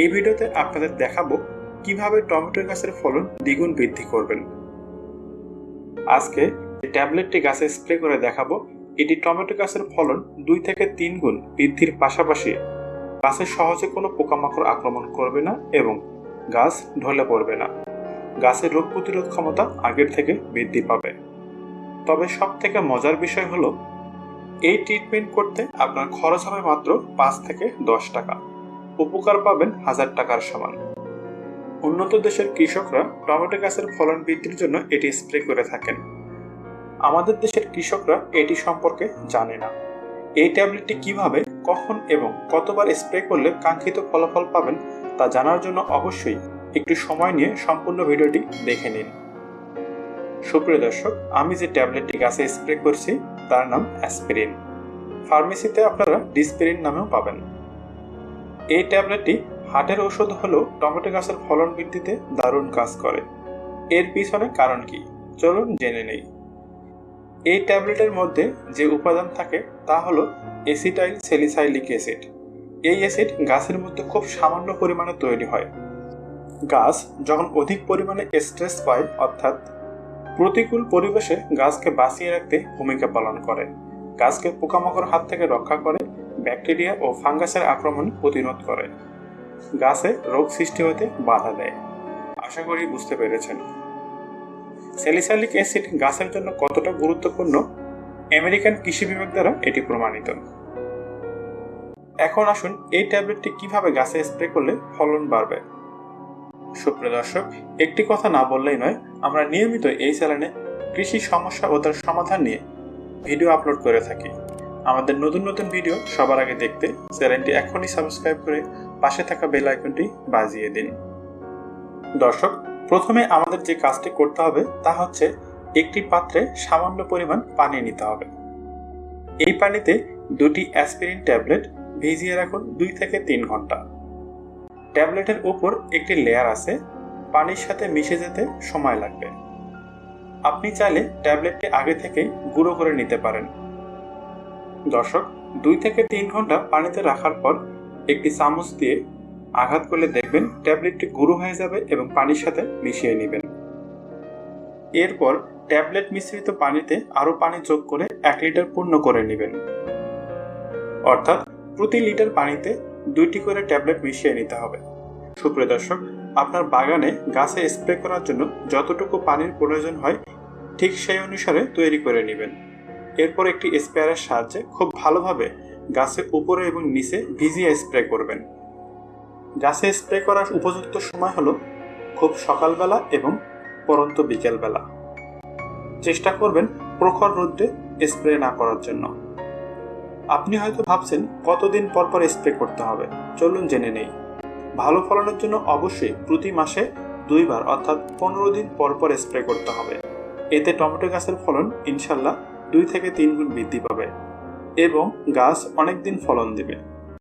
এই ভিডিওতে আপনাদের দেখাবো কীভাবে টমেটো গাছের ফলন দ্বিগুণ বৃদ্ধি করবেন। আজকে ট্যাবলেটটি গাছে স্প্রে করে দেখাবো, এটি টমেটো গাছের ফলন দুই থেকে তিন গুণ বৃদ্ধির পাশাপাশি গাছে সহজে কোনো পোকামাকড় আক্রমণ করবে না এবং গাছ ঢলে পড়বে না। গাছের রোগ প্রতিরোধ ক্ষমতা আগের থেকে বৃদ্ধি পাবে। তবে সব থেকে মজার বিষয় হলো, এই ট্রিটমেন্ট করতে আপনার খরচ হবে মাত্র পাঁচ থেকে দশ টাকা। উপকার পাবেন হাজার টাকার সমান। উন্নত দেশের কৃষকরা টমেটো গাছের ফলন বৃদ্ধির জন্য এটি স্প্রে করে থাকেন। আমাদের দেশের কৃষকরা এটি সম্পর্কে জানে না। এই ট্যাবলেটটি কীভাবে, কখন এবং কতবার স্প্রে করলে কাঙ্ক্ষিত ফলাফল পাবেন তা জানার জন্য অবশ্যই একটু সময় নিয়ে সম্পূর্ণ ভিডিওটি দেখে নিন। সুপ্রিয় দর্শক, আমি যে ট্যাবলেটটি গাছে স্প্রে করছি, তার নাম অ্যাসপিরিন। ফার্মেসিতে আপনারা ডিসপিরিন নামেও পাবেন। এই ট্যাবলেটটি হার্টের ঔষধ হলেও টমেটো গাছের ফলন বৃদ্ধিতে দারুণ কাজ করে। এর পিছনে কারণ কি? চলুন জেনে নেই। এই ট্যাবলেটের মধ্যে যে উপাদান থাকে তা হলো এসিটাইল সেলিসাইলিক অ্যাসিড। এই অ্যাসিড গাছের মধ্যে খুব সামান্য পরিমাণে তৈরি হয়। গাছ যখন অধিক পরিমাণে স্ট্রেস পায়, অর্থাৎ প্রতিকূল পরিবেশে গাছকে বাঁচিয়ে রাখতে ভূমিকা পালন করে। গাছকে পোকামাকড় হাত থেকে রক্ষা করে ব্যাকটেরিয়া ও ফাঙ্গাসের আক্রমণ প্রতিরোধ করে। গাছে রোগ সৃষ্টি হতে বাধা দেয়। আশা করি বুঝতে পেরেছেন। স্যালিসালিক অ্যাসিড গাছের জন্য কতটা গুরুত্বপূর্ণ? আমেরিকান কৃষি বিভাগ দ্বারা এটি প্রমাণিত। এখন আসুন এই ট্যাবলেটটি কীভাবে গাছে স্প্রে করলে ফলন বাড়বে। সুপ্রিয় দর্শক, একটি কথা না বললেই নয়, আমরা নিয়মিত এই চ্যানেলে কৃষি সমস্যা ও তার সমাধান নিয়ে ভিডিও আপলোড করে থাকি। আমাদের নতুন নতুন ভিডিও সবার আগে দেখতে চ্যানেলটি এখনই সাবস্ক্রাইব করে পাশে থাকা বেল আইকনটি বাজিয়ে দিন। দর্শক, প্রথমে আমাদের যে কাজটি করতে হবে তা হচ্ছে একটি পাত্রে সামান্য পরিমাণ পানি নিতে হবে। এই পানিতে দুটি অ্যাসপিরিন ট্যাবলেট ভিজিয়ে রাখুন দুই থেকে তিন ঘণ্টা। ট্যাবলেটের উপর একটি লেয়ার আছে, পানির সাথে মিশে যেতে সময় লাগবে। আপনি চাইলে ট্যাবলেটটি আগে থেকেই গুঁড়ো করে নিতে পারেন। দর্শক, দুই থেকে তিন ঘণ্টা পানিতে রাখার পর একটি চামচ দিয়ে আঘাত করলে দেখবেন ট্যাবলেটটি গুঁড়ো হয়ে যাবে এবং পানির সাথে মিশিয়ে নেবেন। এরপর ট্যাবলেট মিশ্রিত পানিতে আরও পানি যোগ করে এক লিটার পূর্ণ করে নেবেন। অর্থাৎ প্রতি লিটার পানিতে দুইটি করে ট্যাবলেট মিশিয়ে নিতে হবে। সুপ্রিয় দর্শক, আপনার বাগানে গাছে স্প্রে করার জন্য যতটুকু পানির প্রয়োজন হয়, ঠিক সেই অনুসারে তৈরি করে নেবেন। এরপর একটি স্প্রেয়ারের সাহায্যে খুব ভালোভাবে গাছের উপরে এবং নিচে ভিজিয়ে স্প্রে করবেন। গাছে স্প্রে করার উপযুক্ত সময় হলো খুব সকালবেলা এবং পরন্ত বিকেলবেলা। চেষ্টা করবেন প্রখর রোদ্রে স্প্রে না করার জন্য। আপনি হয়তো ভাবছেন, কতদিন পর পর স্প্রে করতে হবে? চলুন জেনে নেই। ভালো ফলনের জন্য অবশ্যই প্রতি মাসে দুইবার অর্থাৎ পনেরো দিন পর পর স্প্রে করতে হবে। এতে টমেটো গাছের ফলন ইনশাল্লাহ দুই থেকে তিন গুণ বৃদ্ধি পাবে এবং গাছ অনেক দিন ফলন দেবে।